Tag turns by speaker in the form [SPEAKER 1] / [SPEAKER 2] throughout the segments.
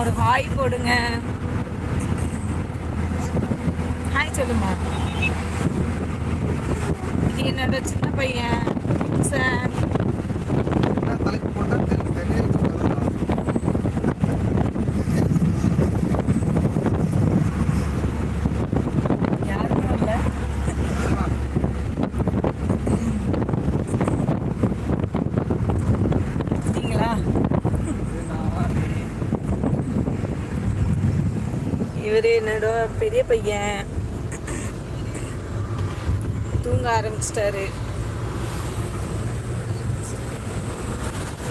[SPEAKER 1] ஒரு ஹாய் போடுங்க ஹாய் சொல்லுமா இது என்னோட சின்ன பையன் சார்
[SPEAKER 2] என்ன தலைக்கு போட்டா தெரி- தெரியல சொல்லுதுடா.
[SPEAKER 1] யாருமே இல்லை
[SPEAKER 2] சரிம்மா.
[SPEAKER 1] பார்த்தீங்களா
[SPEAKER 2] இது நான் நீ.
[SPEAKER 1] இவர் என்னோட பெரிய பையன் தூங்க ஆரம்பிச்சிட்டாரு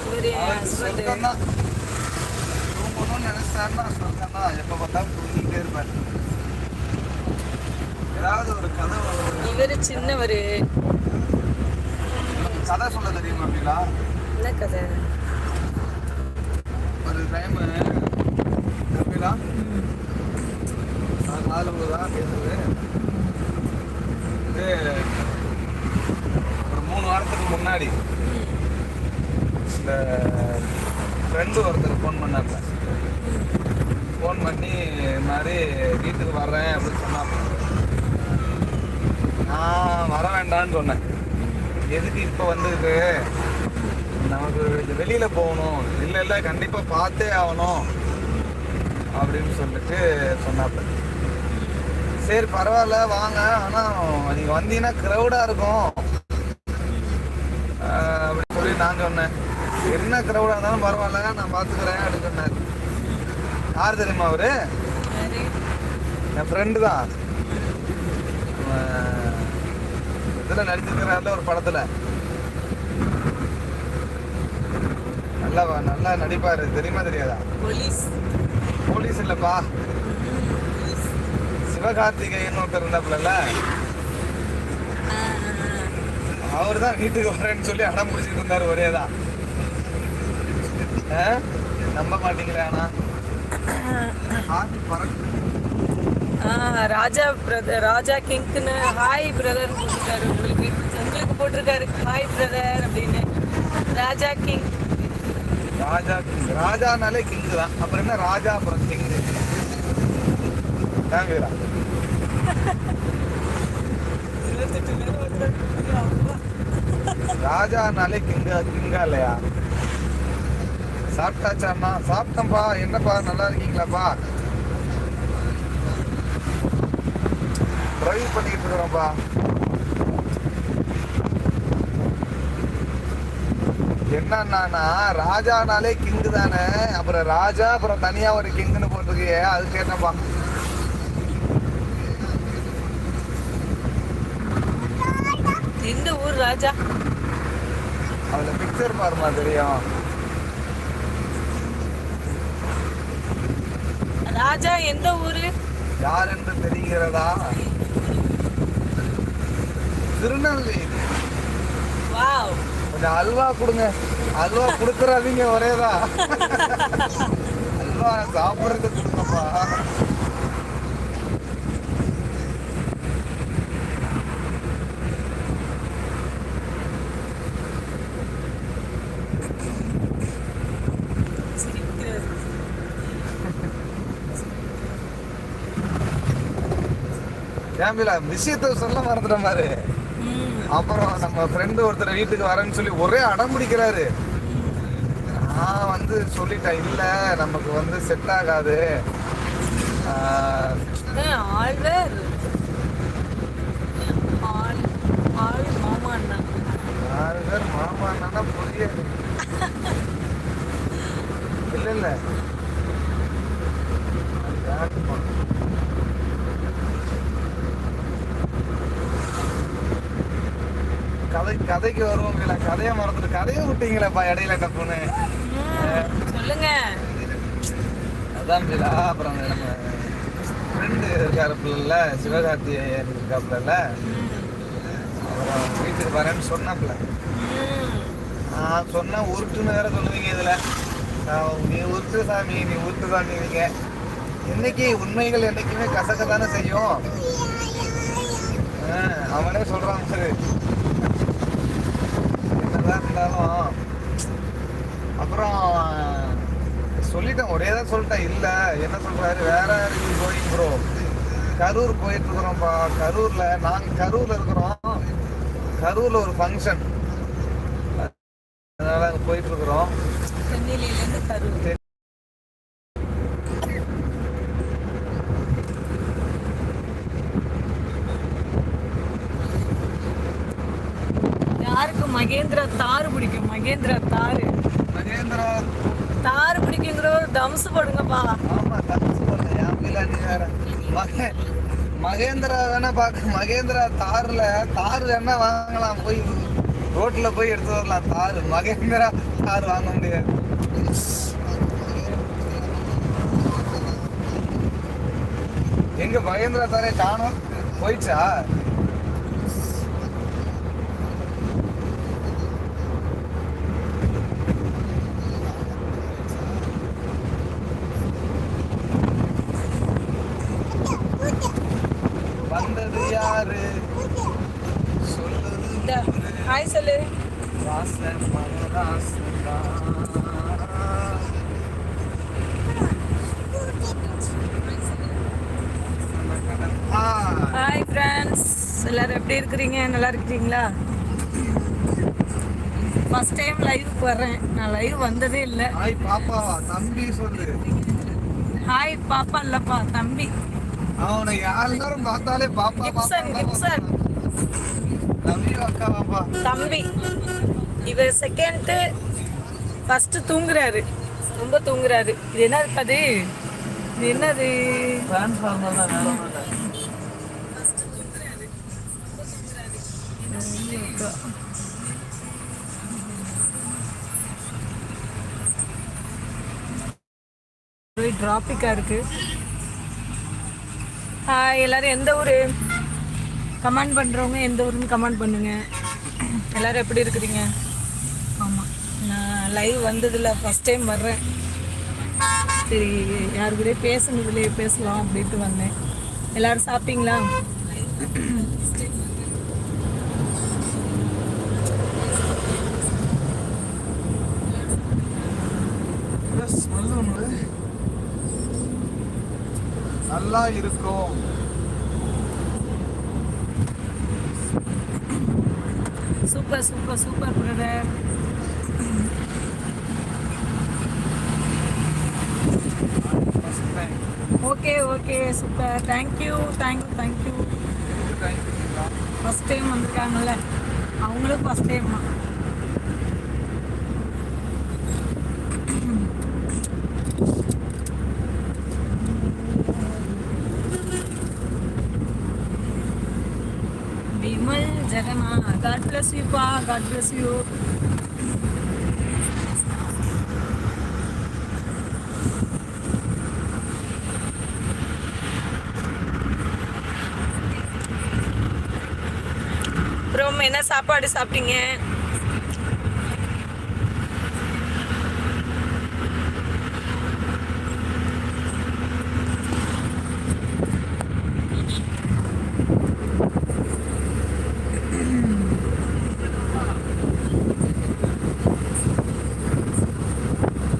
[SPEAKER 1] இவர் என்.
[SPEAKER 2] தூங்கணும்னு நினைச்சாருன்னா சொர்க்கம்தான். எப்ப பார்த்தாலும் தூங்கிட்டே இருப்பாரு. ஏதாவது ஒரு கதை
[SPEAKER 1] இவர் சின்னவர்
[SPEAKER 2] கதை சொல்ல தெரியுமா அப்படின்னா
[SPEAKER 1] என்ன கதை
[SPEAKER 2] ஒரு டைம் நான் தான் சேர்ந்தது இது ஒரு மூணு வாரத்துக்கு முன்னாடி இந்த ஃப்ரெண்டு ஒருத்தர் ஃபோன் பண்ணார்ல ஃபோன் பண்ணி இது மாதிரி வீட்டுக்கு வர்றேன் அப்படின்னு சொன்னாங்க. நான் வர வேண்டாம்னு சொன்னேன். எதுக்கு இப்போ வந்துருக்கு? நமக்கு இது போகணும். இல்லை இல்லை கண்டிப்பாக பார்த்தே ஆகணும் அப்படின்னு சொல்லிட்டு சொன்னாப்ப சரி பரவாயில்ல வாங்க. ஆனா நீங்க வந்தீங்கன்னா க்ரௌடா இருக்கும். ஆஹ் அப்படின்னு சொல்லி நான் சொன்னேன். என்ன க்ரௌடா இருந்தாலும் பரவாயில்ல நான் பாத்துக்கிறேன் அப்படின்னு சொன்னார். யார் தெரியுமா அவரு? என் ஃப்ரெண்டு தான். இதுல நடிச்சிருக்கிறாருல ஒரு படத்துல. நல்லா நல்லா நடிப்பாரு. தெரியுமா தெரியாதா?
[SPEAKER 1] போலீஸ்.
[SPEAKER 2] போலீஸ் இல்லப்பா. சிவகார்த்திகேயன் ஒருத்தர் இருந்தாப்புல அவர் தான் வீட்டுக்கு வரேன்னு சொல்லி அடம் பிடிச்சிட்டு இருந்தாரு ஒரே தான்? நம்ப மாட்டீங்களே ஆனா
[SPEAKER 1] ராஜா பிரதர் ராஜா கிங்க்னு ஹாய் பிரதர் போட்டிருக்காரு. உங்களுக்கு உங்களுக்கு போட்டிருக்காரு. ஹாய் பிரதர் அப்படின்னு. ராஜா கிங்.
[SPEAKER 2] ராஜா கிங். ராஜானாலே கிங் தான் அப்புறம் என்ன? ராஜா அப்புறம் கிங். ஏன் வீரா
[SPEAKER 1] இருபத்தெட்டு பேர் வந்துருக்காங்க. அப்பா.
[SPEAKER 2] ராஜானாலே கிங்கா கிங்கா இல்லையா? சாப்பிட்டாச்சாண்ணா சாப்பிட்டேன்ப்பா. என்னப்பா? நல்லா இருக்கீங்களாப்பா? ட்ரைவ் பண்ணிட்டு இருக்கிறோம்ப்பா. என்னன்னா ராஜானாலே கிங்கு தானே. அப்புறம் ராஜா அப்புறம் தனியா ஒரு கிங்குன்னு போட்டிருக்கியே. அது கேட்டேன்ப்பா
[SPEAKER 1] எந்த ஊர் ராஜா.
[SPEAKER 2] அதுல பிக்சர் பாருமா தெரியும்.
[SPEAKER 1] ராஜா எந்த ஊரு?
[SPEAKER 2] யார் என்று தெரிகிறதா? திருநெல்வேலி.
[SPEAKER 1] வாவ்.
[SPEAKER 2] கொஞ்சம் அல்வா கொடுங்க. அல்வா கொடுத்துறாதீங்க ஒரேதான் அல்வா சாப்பிட்றதுக்கு கொடுங்கப்பா. ஏம்பிலா விஷயத்த சொல்ல மறந்துட்ட மாதிரி அப்புறம் நம்ம ஃப்ரெண்டு ஒருத்தர் வீட்டுக்கு வரேன்னு சொல்லி ஒரே அடம் பிடிக்கிறாரு. நான் வந்து சொல்லிட்டேன் இல்ல நமக்கு வந்து செட் ஆகாது. ஆஹ்,
[SPEAKER 1] ஆ, ஆழ்வர் ஆள் ஆள் மாமா அண்ணா.
[SPEAKER 2] நாலு பேர் மாமா என்னன்னா புரியாது. இல்ல இல்ல அது யாருப்பா? கதை கதைக்கு வருவோம் இல்ல கதையை மறந்துட்டு கதையை விட்டீங்களேப்பா இடையில டப்புன்னு.
[SPEAKER 1] சொல்லுங்க.
[SPEAKER 2] அதான் பிலா அப்புறம் நம்ம ஃப்ரெண்டு இருக்காருப்புல சிவகார்த்திகேயன் இருக்காப்புல அப்புறம் வீட்டுக்கு வரேன்னு சொன்னாப்புல. நான் சொன்ன உருட்டுன்னு வேற சொல்லுவீங்க இதுல. நீ உருட்டு சாமி நீ உருட்டு சாமி நீங்க. என்னைக்கு? உண்மைகள் என்னைக்குமே கசக்க தானே செய்யும். அவனே சொல்றான் என்னதான் இருந்தாலும் அப்புறம் சொல்லிட்டேன் ஒரே தான் சொல்லிட்டேன் இல்லை. என்ன சொல்கிறாரு வேற கோயிங் ப்ரோ கரூர் போயிட்டு இருக்கிறோம்ப்பா. கரூரில் நாங்கள் கரூரில் இருக்கிறோம். கரூரில் ஒரு ஃபங்க்ஷன் அதனால அங்க போயிட்டு இருக்கிறோம்
[SPEAKER 1] தென்னிலையிலேருந்து கரூர் யாருக்கு மகேந்திரா தார் பிடிக்கும். மகேந்திரா தார்.
[SPEAKER 2] மகேந்திரா.
[SPEAKER 1] தார் பிடிக்குங்கிற ஒரு தம்சு போடுங்கப்பா.
[SPEAKER 2] ஆமா நீ வேற? மகே மகேந்திரா வேணா பார்க்க மகேந்திரா தார்ல தார் வேணா வாங்கலாம். போய் ரோட்ல போய் எடுத்து வரலாம். தார் மகேந்திரா தார் வாங்க முடியாது. எங்க மகேந்திரா தாரே காணோம் போயிடுச்சா வந்தது யாரு?
[SPEAKER 1] ஹாய் சொல்லு.
[SPEAKER 2] வாசன்
[SPEAKER 1] ஹாய் ஃப்ரெண்ட்ஸ் எல்லாரும் எப்படி இருக்கிறீங்க? நல்லா இருக்கிறீங்களா? ஃபர்ஸ்ட் டைம் லைவுக்கு வர்றேன். நான் லைவ் வந்ததே இல்லை.
[SPEAKER 2] ஹாய் பாப்பா தம்பி சொல்லு.
[SPEAKER 1] ஹாய் பாப்பா இல்லப்பா தம்பி.
[SPEAKER 2] அவனை யாரும் பார்த்தாலே பாப்பா
[SPEAKER 1] கிப்சன் கிப்சன்
[SPEAKER 2] தம்பி அக்கா பாப்பா
[SPEAKER 1] தம்பி இவர் செகண்ட் ஃபர்ஸ்ட் தூங்குறாரு ரொம்ப தூங்குறாரு இது என்னது அது இது என்னது
[SPEAKER 2] டிரான்ஸ்ஃபார்மர் தான் வேற ஒண்ணும் இல்ல.
[SPEAKER 1] ஒரே டிராபிக்கா இருக்கு ஹாய் எல்லாரும் எந்த ஊரு? கமெண்ட் பண்றவங்க எந்த ஊருன்னு கமெண்ட் பண்ணுங்க. எல்லாரும் எப்படி இருக்கிறீங்க? ஆமா. நான் லைவ் வந்ததில்ல ஃபர்ஸ்ட் டைம் வர்றேன். சரி யாரு கூட பேசுனதுலேயே பேசலாம் அப்படின்ட்டு வந்தேன். எல்லாரும் சாப்பிட்டீங்களா?
[SPEAKER 2] ஒண்ணு. நல்லா இருக்கும்.
[SPEAKER 1] Super super super brother. Okay okay super thank you thank you thank you? First time வந்திருக்காங்கல்ல. அவங்களும் first time God bless you பா காட் பிளஸ் யூ அப்புறம் என்ன சாப்பாடு சாப்பிட்டீங்க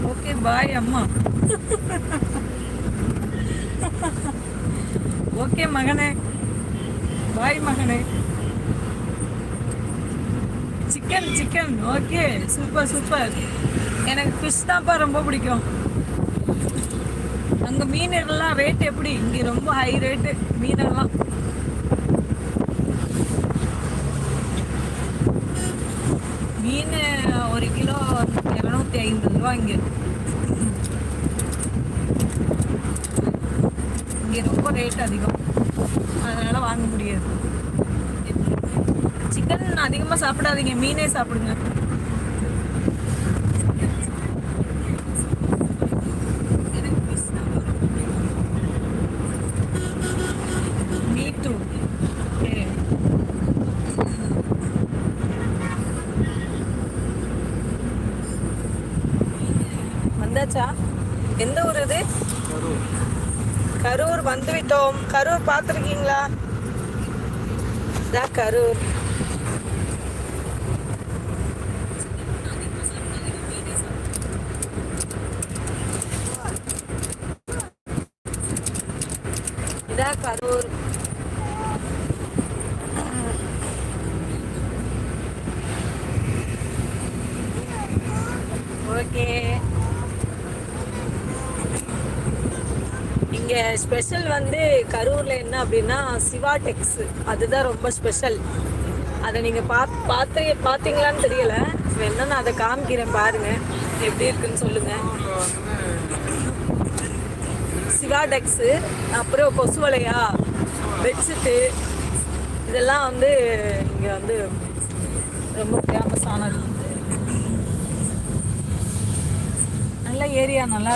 [SPEAKER 1] ஓகே பாய் அம்மா. ஓகே மகனே. பாய் மகனே. Chicken chicken okay super super எனக்கு ஃபிஷ் தான்ப்பா ரொம்ப பிடிக்கும். அங்கே மீனெல்லாம் ரேட் எப்படி? இங்கே ரொம்ப ஹை ரேட்டு மீனெல்லாம். மீன் ஒரு கிலோ இரநூத்தி ஐம்பது ரூபா இங்கே. இங்கே ரொம்ப ரேட் அதிகம். அதனால் வாங்க முடியாது. சிக்கன் அதிகமாக சாப்பிடாதீங்க. மீனே சாப்பிடுங்க. கரூர் வந்துவிட்டோம்.
[SPEAKER 2] கரூர்
[SPEAKER 1] பார்த்துருக்கீங்களா? தான் கரூர். இதான் கரூர். ஓகே. இங்க ஸ்பெஷல் வந்து கரூர்ல என்ன அப்படின்னா சிவா டெக்ஸ் அதுதான் ரொம்ப ஸ்பெஷல் அதை நீங்க பாத் பார்த்து பார்த்தீங்களான்னு தெரியல. வேணா நான் அதை காமிக்கிறேன் பாருங்க. எப்படி இருக்குன்னு சொல்லுங்க. சிவா டெக்ஸு அப்புறம் கொசுவலையா பெட்ஷீட்டு இதெல்லாம் வந்து இங்கே வந்து ரொம்ப ஃபேமஸானது நல்ல ஏரியா நல்லா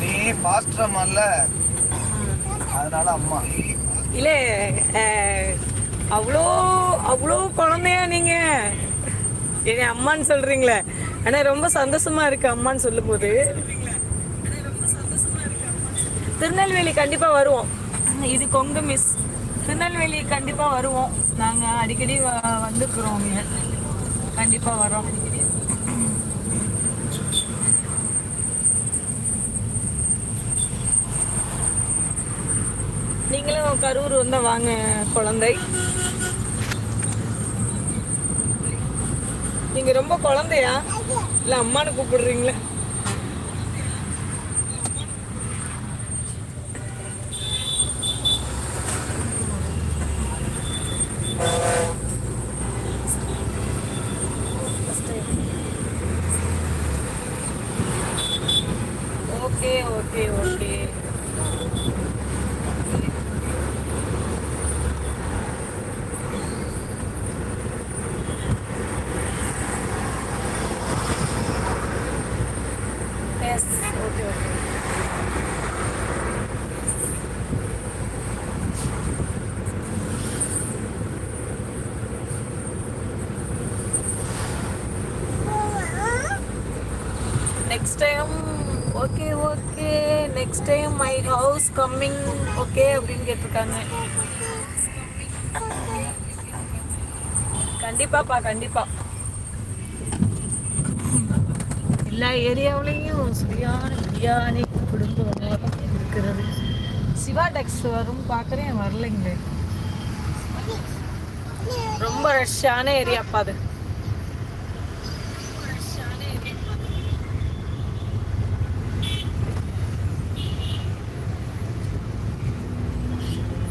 [SPEAKER 2] நீ பாஸ்டர்மான்ல அதனால அம்மா.
[SPEAKER 1] இல்லை அஹ், அவ்வளோ அவ்வளோ குழந்தையா நீங்க. என்ன அம்மான்னு சொல்றீங்களே. ஆனா ரொம்ப சந்தோஷமா இருக்கு அம்மான்னு சொல்லும்போது. திருநெல்வேலி கண்டிப்பா வருவோம். இது கொங்கு மிஸ் திருநெல்வேலி கண்டிப்பா வருவோம். நாங்க அடிக்கடி வ- வந்துக்கிறோம் இங்க. கண்டிப்பா வரோம் நீங்களும் கரூர் வந்தா வாங்க குழந்தை. நீங்க ரொம்ப குழந்தையா? இல்ல அம்மானு கூப்பிடுறீங்களே okay okay okay yes okay okay next time okay okay next time my house coming okay அப்படின்னு கேட்டிருக்காங்க. கண்டிப்பாப்பா கண்டிப்பா. எல்லா ஏரியாவுலேயும் சரியான பிரியாணி குடும்ப உணவகம் இருக்கிறது. சிவா டெக்ஸ் வரும் பார்க்குறேன் வரலைங்களே. ரொம்ப ரஷ்ஷான ஏரியாப்பா அது.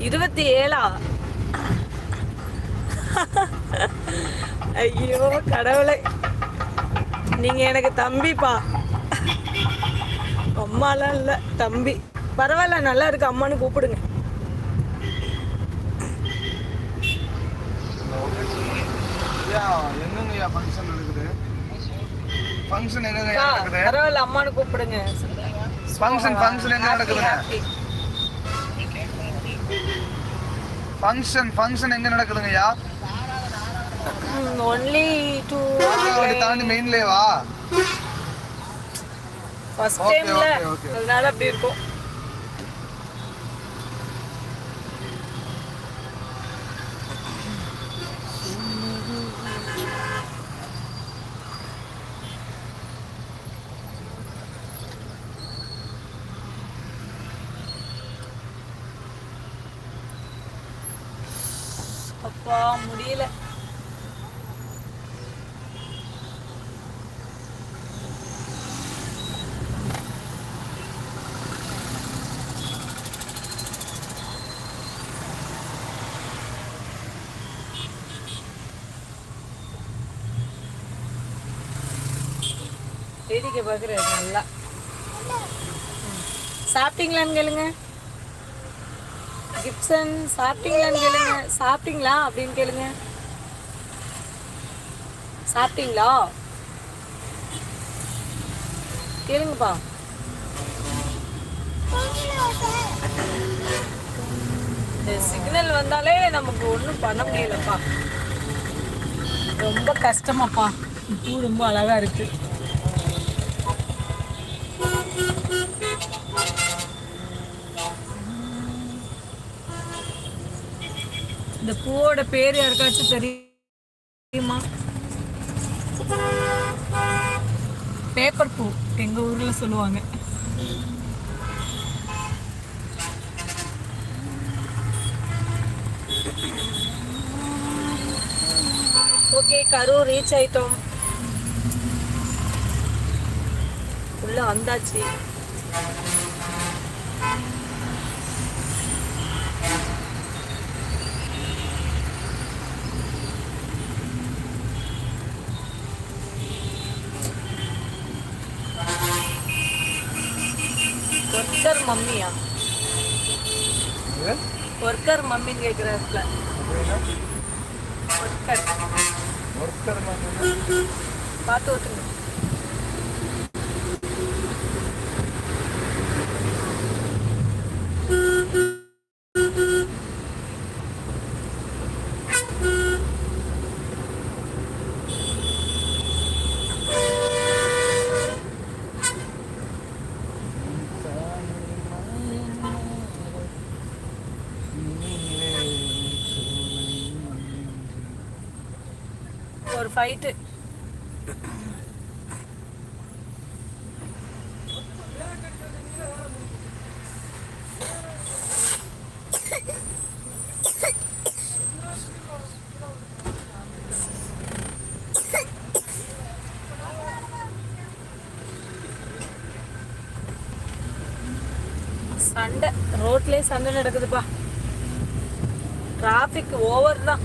[SPEAKER 1] இருபத்தி ஏழா ஐயோ கடவுளை. நீங்க எனக்கு தம்பிப்பா. அம்மாலாம் இல்ல தம்பி. பரவாயில்ல நல்லா இருக்கு அம்மான்னு கூப்பிடுங்க. பரவாயில்ல அம்மான்னு கூப்பிடுங்க.
[SPEAKER 2] ஃபங்க்ஷன் ஃபங்க்ஷன் எங்க நடக்குதுங்க? ஃபங்க்ஷன் ஃபங்க்ஷன் எங்க நடக்குதுங்கய்யா?
[SPEAKER 1] ஒன்லி டூ
[SPEAKER 2] அப்படி தாண்டி மெயின்லேவா
[SPEAKER 1] ஃபர்ஸ்ட்
[SPEAKER 2] Okay,
[SPEAKER 1] டைம்ல. அதனால அப்படி இருக்கும். வேடிக்கை பார்க்குறாரு நல்லா. சாப்பிட்டீங்களான்னு கேளுங்க. கிப்சன் சாப்பிட்டீங்களான்னு கேளுங்க. சாப்பிட்டீங்களா அப்படின்னு கேளுங்க. சாப்பிட்டீங்களா? கேளுங்கப்பா. இந்த சிக்னல் வந்தாலே நமக்கு ஒன்றும் பண்ண முடியலப்பா. ரொம்ப கஷ்டமாப்பா. பூ ரொம்ப அழகா இருக்கு. இந்த பூவோட பேர் யாருக்காச்சும் தெரியுமா? பேப்பர் பூ எங்க ஊர்ல சொல்லுவாங்க. ஓகே கரூர் ரீச் ஆயிட்டோம். உள்ள வந்தாச்சு. ஒர்க்கர் மம்மியா? ஒர்க்கர் மம்மின்னு கேட்குறாருல ஒர்க்கர்
[SPEAKER 2] ஒருத்தர் வந்து
[SPEAKER 1] பார்த்து ஓட்டுங்க ரைட்டு சண்டை. ரோட்லயே சண்டை நடக்குதுப்பா. டிராஃபிக் ஓவர் தான்.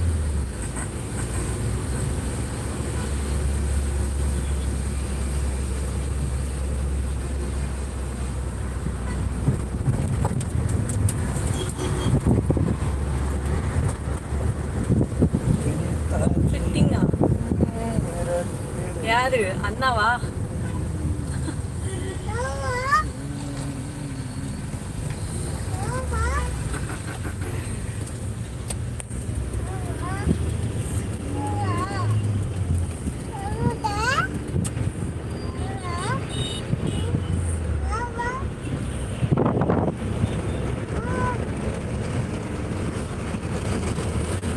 [SPEAKER 1] யாரு அண்ணாவா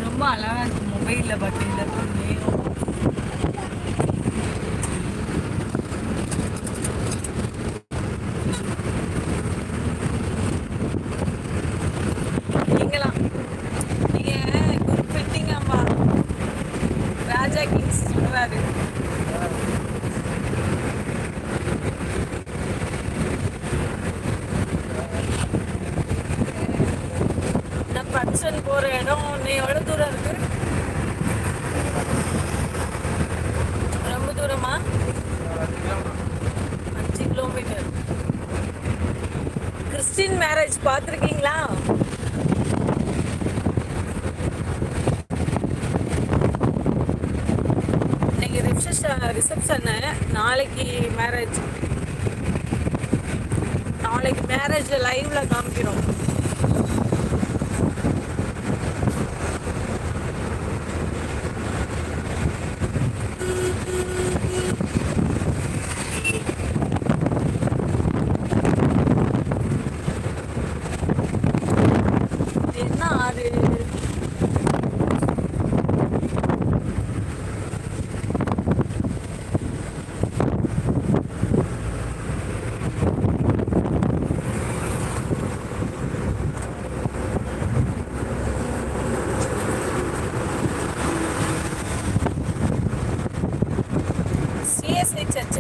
[SPEAKER 1] ரொம்ப அழகா இருக்கு மொபைல்ல பாத்தீங்களா நேரம் நீங்களாம் நீங்க குட் ஃபிட்டிங் அம்மா ராஜா கிங்ஸ் சொல்றாரு நான் ஃபங்க்ஷன் போற இடம் எவ்வளோ தூரம் இருக்கு? ரொம்ப தூரமா? அஞ்சு கிலோமீட்டர் கிறிஸ்டின் மேரேஜ் பார்த்துருக்கீங்களா? இன்னைக்கு ரிசப்ஷன் ரிசப்ஷனு நாளைக்கு மேரேஜ் நாளைக்கு மேரேஜ் லைவ்ல காமிக்கிறோம் இது என்ன ஆறு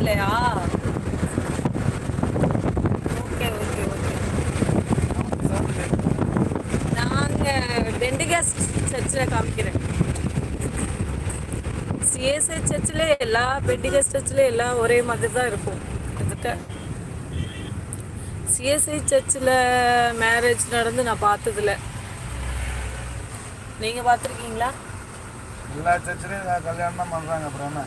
[SPEAKER 1] சர்ச்சிலையா ஓகே ஓகே ஓகே நாங்கள் டெண்டிகாஸ்ட் சர்ச்சில் காமிக்கிறேன். சிஎஸ்ஐ சர்ச்சில் எல்லா பெண்டிகஸ் சர்ச்சில் எல்லாம் ஒரே மாதிரி தான் இருக்கும். கிட்டத்தட்ட சிஎஸ்ஐ சர்ச்சில் மேரேஜ் நடந்து நான் பார்த்ததில்ல. நீங்கள் பார்த்துருக்கீங்களா?
[SPEAKER 2] எல்லா சர்ச்சிலையும் கல்யாணம் தான் பண்றாங்க அப்புறம்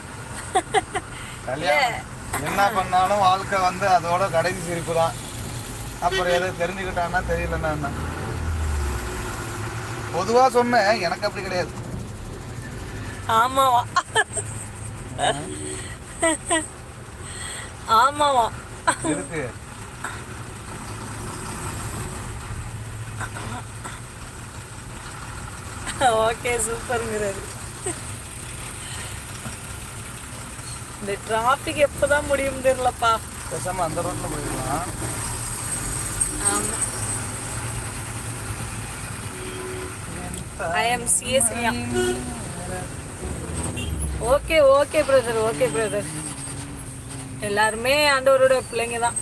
[SPEAKER 2] கல்யாணம். என்ன பண்ணாலும் வாழ்க்கை வந்து அதோட கடைசி சிரிப்பு தான் அப்புறம் எதை தெரிஞ்சுக்கிட்டான்னா தெரியலன்னா என்ன பொதுவா சொன்னேன் எனக்கு அப்படி கிடையாது.
[SPEAKER 1] ஆமாவா? ஆமாவா?
[SPEAKER 2] இருக்கு
[SPEAKER 1] ஓகே சூப்பருங்கிறாரு இந்த டிராஃபிக் எப்போதான் முடியும் தெரியலப்பா.
[SPEAKER 2] பேசாம அந்த ரோட்ல போயிடலாம்.
[SPEAKER 1] ஆமா. I am சிஎஸ்லியா okay okay brother okay brother எல்லாருமே ஆண்டவரோட பிள்ளைங்க தான்.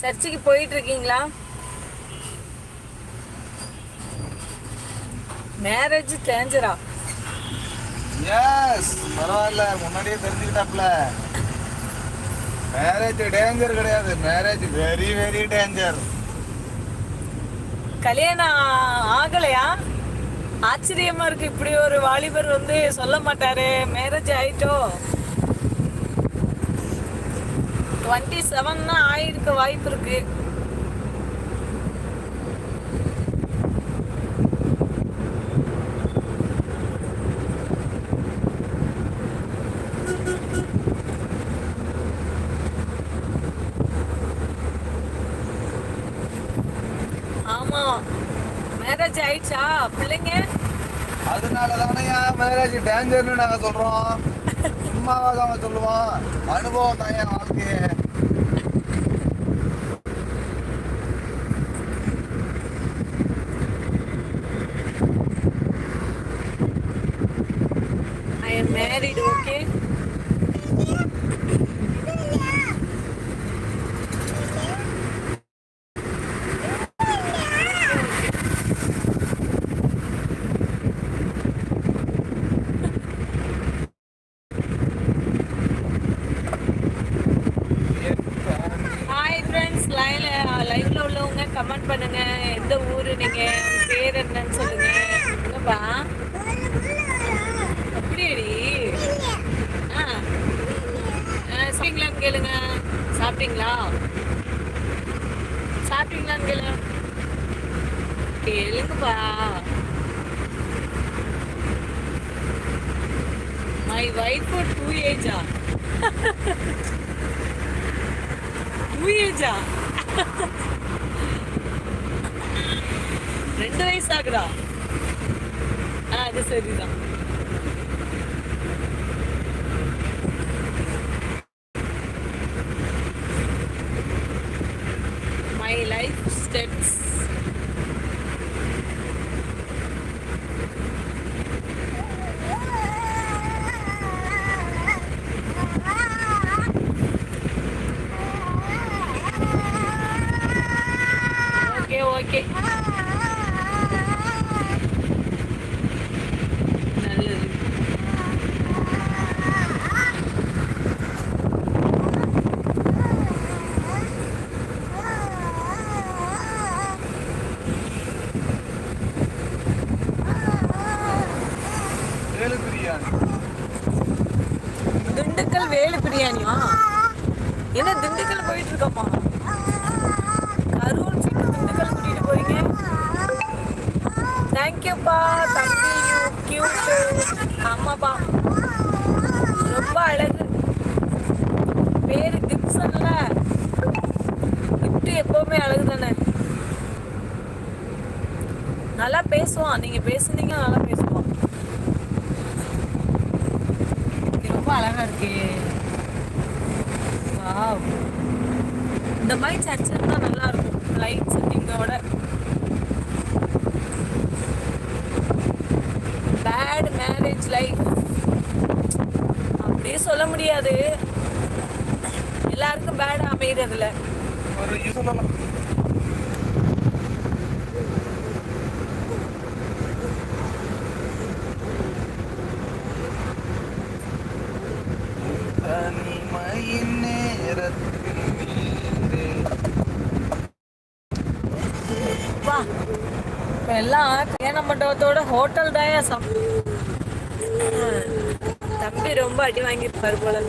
[SPEAKER 1] சர்ச்சுக்கு போயிட்டு இருக்கீங்களா? மேரேஜ் டேஞ்சரா
[SPEAKER 2] எஸ் பரவாயில்ல. முன்னாடியே தெரிஞ்சுக்கிட்டாப்ல மேரேஜ் டேஞ்சர் கிடையாது. மேரேஜ் வெரி வெரி டேஞ்சர்
[SPEAKER 1] கல்யாணம் ஆகலையா? ஆச்சரியமா இருக்கு. இப்படி ஒரு வாலிபர் வந்து சொல்ல மாட்டாரு. மேரேஜ் ஆயிட்டோ? டுவெண்ட்டி செவன் தான் ஆயிருக்க வாய்ப்பு இருக்கு ஆமா மேரேஜ் ஆயிடுச்சா பிள்ளைங்க.
[SPEAKER 2] அதனால தானே மேரேஜ் டேஞ்சர்னு நாங்க சொல்றோம். சும்மாவா தான் சொல்லுவோம். அனுபவம் தான் என் வாழ்க்கையே.
[SPEAKER 1] மேரிட் ஓகே ஹாய் ஃப்ரெண்ட்ஸ் லைவ்ல லைவ்ல உள்ளவங்க கமெண்ட் பண்ணுங்க எந்த ஊரு நீங்க உங்க பேர் என்னன்னு சொல்லுங்க என்னப்பா அப்படியேடி ஆ ஆ, சாப்பிட்டீங்களான்னு கேளுங்க சாப்பிட்டீங்களா சாப்பிட்டீங்களான்னு கேளுங்க கேளுங்கப்பா மை வைஃப் டூ ஏஜா டூ ஏஜா ரெண்டு வயசு ஆகுதா ஆ அது சரிதான் my life steps okay okay நல்லது
[SPEAKER 2] வேலு பிரியாணி
[SPEAKER 1] திண்டுக்கல் வேலு பிரியாணியா என்ன திண்டுக்கல் போயிட்டு இருக்கோமா கரூர் சீட்டு திண்டுக்கல் கூட்டிட்டு போறீங்க தேங்க்யூப்பா தம்பி யூ கியூட் ஆமாப்பா ரொம்ப அழகு பேரு கிப்சன்ல கிப்ட் எப்பவுமே அழகு தானே நல்லா பேசுவான். நீங்க பேசுனீங்க நல்லா பேசுவான். ரொம்ப அழகா இருக்கே. வாவ். இந்த மாதிரி சர்ச் தான் நல்லா இருக்கும். லைட் செட்டிங்கோட பேட் மேரேஜ் லைஃப் அப்படியே சொல்ல முடியாது. எல்லாருக்கும் பேட் அமையறதில்ல.
[SPEAKER 2] ஒரு இது சொல்லலாம் இந்நேரத்தில் நீரே.
[SPEAKER 1] வா இப்போ எல்லாம் சம்பவத்தோட ஹோட்டல் தான் தம்பி ரொம்ப அடி வாங்கியிருப்பார் போல